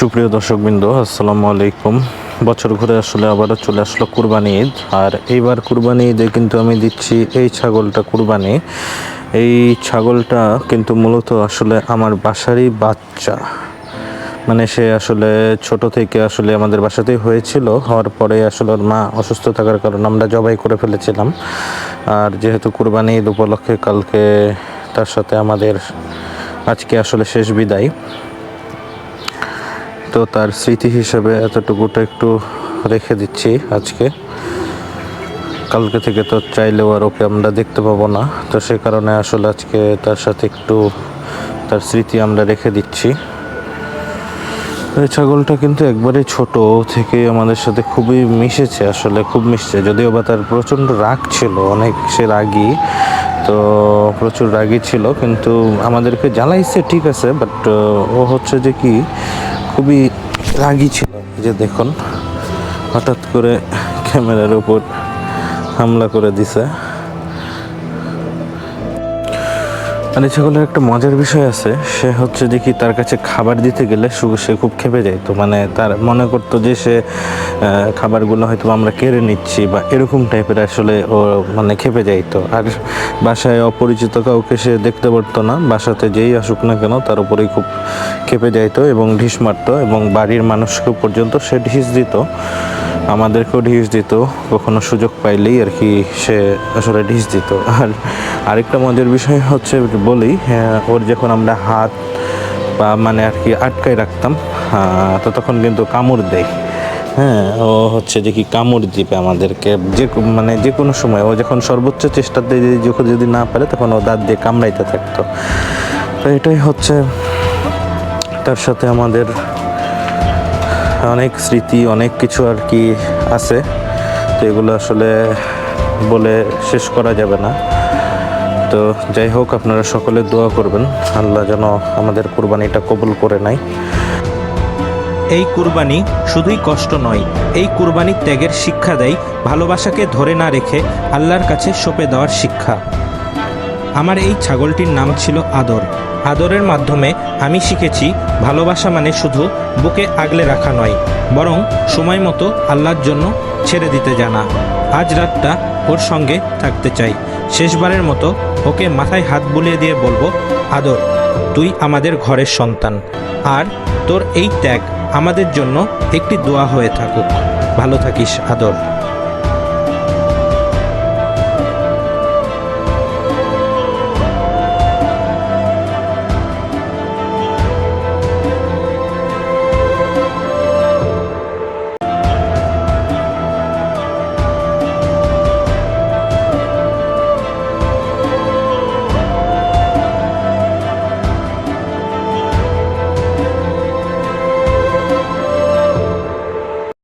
সুপ্রিয় দর্শকবৃন্দ, আসসালামু আলাইকুম। বছর ঘুরে আসলে আবারও চলে আসলো কুরবানি ঈদ। আর এইবার কুরবানি ঈদে কিন্তু আমি দিচ্ছি এই ছাগলটা কুরবানি। এই ছাগলটা কিন্তু মূলত আসলে আমার বাসারই বাচ্চা। মানে সে আসলে ছোট থেকে আসলে আমাদের বাসাতেই হয়েছিল, হওয়ার পরে আসলে ওর মা অসুস্থ থাকার কারণে আমরা জবাই করে ফেলেছিলাম। আর যেহেতু কুরবানি ঈদ উপলক্ষে কালকে তার সাথে আমাদের আজকে আসলে শেষ বিদায়। তো তার স্মৃতি হিসেবে এতটুকুটা একটু রেখে দিচ্ছি আজকে। কালকে থেকে তো চাইলেও আর ওকে আমরা দেখতে পাবো না। তো সে কারণে আসলে আজকে তার সাথে একটু তার স্মৃতি আমরা রেখে দিচ্ছি। এই ছাগলটা কিন্তু একবারে ছোট থেকে আমাদের সাথে খুবই মিশেছে আসলে, খুব মিশছে। যদিও বা তার প্রচণ্ড রাগ ছিল, অনেক সে রাগী, তো প্রচুর রাগী ছিল, কিন্তু আমাদেরকে জ্বালাইছে, ঠিক আছে বাট ও হচ্ছে যে কি খুবই রাগি ছিল। যে দেখুন হঠাৎ করে ক্যামেরার উপর হামলা করে দিছে। এই ছাগলের একটা মজার বিষয় আছে, সে হচ্ছে কি তার কাছে খাবার দিতে গেলে সু- সে খুব খেপে যাইতো মানে তার মনে করতো যে সে খাবারগুলো হয়তো আমরা কেড়ে নিচ্ছি বা এরকম টাইপের আসলে ও মানে খেপে যাইতো আর বাসায় অপরিচিত কাউকে সে দেখতে পারতো না, বাসাতে যেই আসুক না কেন তার উপরেই খুব খেপে যাইতো এবং ঢিস মারতো এবং বাড়ির মানুষকে পর্যন্ত সে ঢিস দিত। আমাদেরকেও ঢিস দিত, কখনো সুযোগ পাইলেই আর কি সে আসলে ঢিস দিত। আর আরেকটা মজার বিষয় হচ্ছে বলি ওর যখন আমরা হাত বা মানে আর কি আটকায় রাখতাম তো তখন কিন্তু কামড় দেয়। হ্যাঁ ও হচ্ছে যে কি কামড় দিবে আমাদেরকে, যে মানে যে কোনো সময়। ও যখন সর্বোচ্চ চেষ্টা দিয়ে যখন যদি না পারে, তখন ও দাঁত দিয়ে কামড়াইতে থাকতো। তো এটাই হচ্ছে তার সাথে আমাদের অনেক স্মৃতি, অনেক কিছু আর কি আছে। তো এগুলো আসলে বলে শেষ করা যাবে না। তো যাই হোক, আপনারা সকলে দোয়া করবেন। আল্লাহ যেন আমাদের কুরবানিটা কবুল করে নেয়। এই কুরবানি শুধুই কষ্ট নয়, এই কুরবানি ত্যাগের শিক্ষা দেয়, ভালোবাসাকে ধরে না রেখে আল্লাহর কাছে সঁপে দেওয়ার শিক্ষা। আমার এই ছাগলটির নাম ছিল আদর। আদরের মাধ্যমে আমি শিখেছি, ভালোবাসা মানে শুধু বুকে আগলে রাখা নয়, বরং সময় মতো আল্লাহর জন্য ছেড়ে দিতে জানা। আজ রাতটা ওর সঙ্গে থাকতে চাই। শেষবারের মতো ওকে মাথায় হাত বুলিয়ে দিয়ে বলব, আদর, তুই আমাদের ঘরের সন্তান। আর তোর এই ত্যাগ আমাদের জন্য একটি দোয়া হয়ে থাকুক। ভালো থাকিস, আদর।